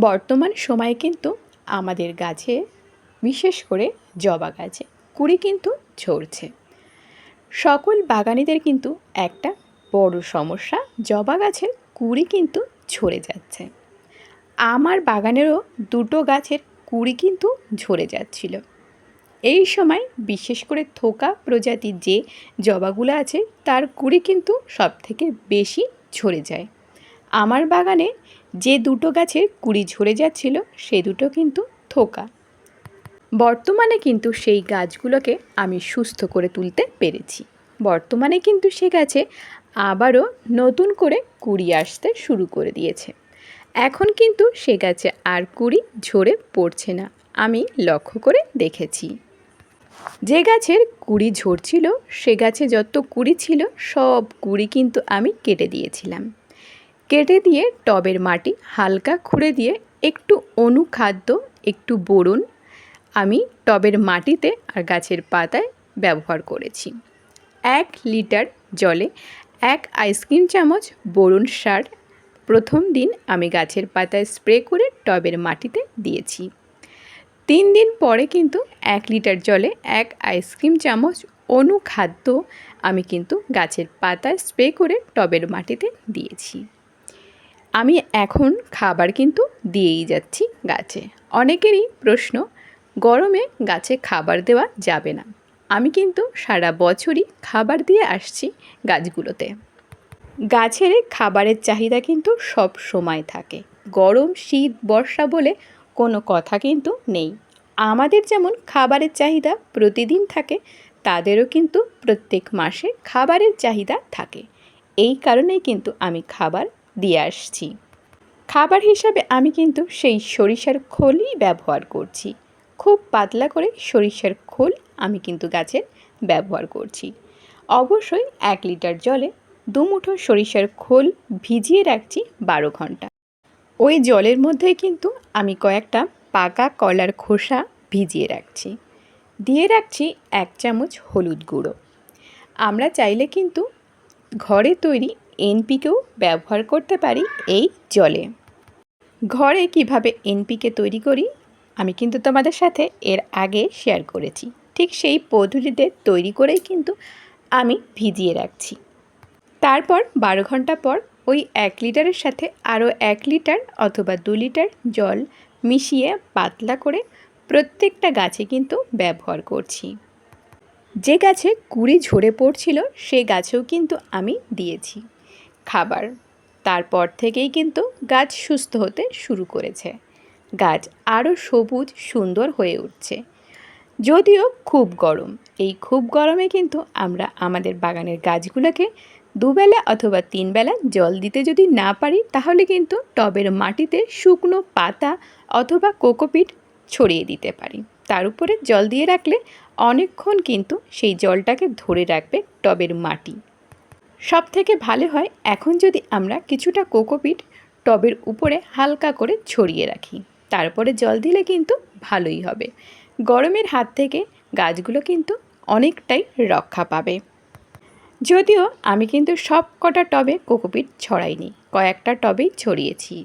বর্তমান সময়ে কিন্তু আমাদের গাছে, বিশেষ করে জবা গাছে, কুড়ি কিন্তু ঝরছে। সকল বাগানিদের কিন্তু একটা বড় সমস্যা, জবা গাছের কুড়ি কিন্তু ঝরে যাচ্ছে। আমার বাগানেরও দুটো গাছের কুড়ি কিন্তু ঝরে যাচ্ছিল। এই সময় বিশেষ করে থোকা প্রজাতির যে জবাগুলো আছে, তার কুড়ি কিন্তু সব থেকে বেশি ঝরে যায়। আমার বাগানে যে দুটো গাছের কুড়ি ঝরে যাচ্ছিল, সে দুটো কিন্তু থোকা। বর্তমানে কিন্তু সেই গাছগুলোকে আমি সুস্থ করে তুলতে পেরেছি। বর্তমানে কিন্তু সে গাছে আবারও নতুন করে কুড়ি আসতে শুরু করে দিয়েছে। এখন কিন্তু সে গাছে আর কুড়ি ঝরে পড়ছে না, আমি লক্ষ্য করে দেখেছি। যে গাছের কুড়ি ঝরছিল, সে গাছে যত কুড়ি ছিল, সব কুড়ি কিন্তু আমি কেটে দিয়েছিলাম। কেটে দিয়ে টবের মাটি হালকা খুঁড়ে দিয়ে একটু অনুখাদ্য, একটু বোরন আমি টবের মাটিতে আর গাছের পাতায় ব্যবহার করেছি। এক লিটার জলে এক আইসক্রিম চামচ বোরন সার প্রথম দিন আমি গাছের পাতায় স্প্রে করে টবের মাটিতে দিয়েছি। তিন দিন পরে কিন্তু এক লিটার জলে এক আইসক্রিম চামচ অনুখাদ্য আমি কিন্তু গাছের পাতায় স্প্রে করে টবের মাটিতে দিয়েছি। আমি এখন খাবার কিন্তু দিয়েই যাচ্ছি গাছে। অনেকেরই প্রশ্ন, গরমে গাছে খাবার দেওয়া যাবে না। আমি কিন্তু সারা বছরই খাবার দিয়ে আসছি গাছগুলোতে। গাছের খাবারের চাহিদা কিন্তু সব সময় থাকে। গরম, শীত, বর্ষা বলে কোনো কথা কিন্তু নেই। আমাদের যেমন খাবারের চাহিদা প্রতিদিন থাকে, তাদেরও কিন্তু প্রত্যেক মাসে খাবারের চাহিদা থাকে। এই কারণেই কিন্তু আমি খাবার দিয়ে আসছি। খাবার হিসাবে আমি কিন্তু সেই সরিষার খোলই ব্যবহার করছি। খুব পাতলা করে সরিষার খোল আমি কিন্তু গাছের ব্যবহার করছি। অবশ্যই এক লিটার জলে দুমুঠো সরিষার খোল ভিজিয়ে রাখছি বারো ঘণ্টা। ওই জলের মধ্যে কিন্তু আমি কয়েকটা পাকা কলার খোসা ভিজিয়ে রাখছি। দিয়ে রাখছি এক চামচ হলুদ গুঁড়ো। আমরা চাইলে কিন্তু ঘরে তৈরি এনপিকেও ব্যবহার করতে পারি এই জলে। ঘরে কীভাবে এনপিকে তৈরি করি, আমি কিন্তু তোমাদের সাথে এর আগে শেয়ার করেছি। ঠিক সেই পদ্ধতিতে তৈরি করেই কিন্তু আমি ভিজিয়ে রাখছি। তারপর বারো ঘণ্টা পর ওই এক লিটারের সাথে আরও এক লিটার অথবা দু লিটার জল মিশিয়ে পাতলা করে প্রত্যেকটা গাছে কিন্তু ব্যবহার করছি। যে গাছে কুড়ি ঝরে পড়ছিল, সে গাছেও কিন্তু আমি দিয়েছি। খাবার। তারপর থেকেই কিন্তু গাছ সুস্থ হতে শুরু করেছে। গাছ আরও সবুজ, সুন্দর হয়ে উঠছে। যদিও খুব গরম। এই খুব গরমে কিন্তু আমরা আমাদের বাগানের গাছগুলোকে দুবেলা অথবা তিনবেলা জল দিতে যদি না পারি, তাহলে কিন্তু টবের মাটিতে শুকনো পাতা অথবা কোকোপিট ছড়িয়ে দিতে পারি। তার উপরে জল দিয়ে রাখলে অনেকক্ষণ কিন্তু সেই জলটাকে ধরে রাখবে টবের মাটি। সব থেকে ভালো হয় এখন যদি আমরা কিছুটা কোকোপিট টবের উপরে হালকা করে ছড়িয়ে রাখি। তারপরে জল দিলে কিন্তু ভালোই হবে। গরমের হাত থেকে গাছগুলো কিন্তু অনেকটাই রক্ষা পাবে। যদিও আমি কিন্তু সব কটা টবে কোকোপিট ছড়াইনি, কয়েকটা টবেই ছড়িয়েছি।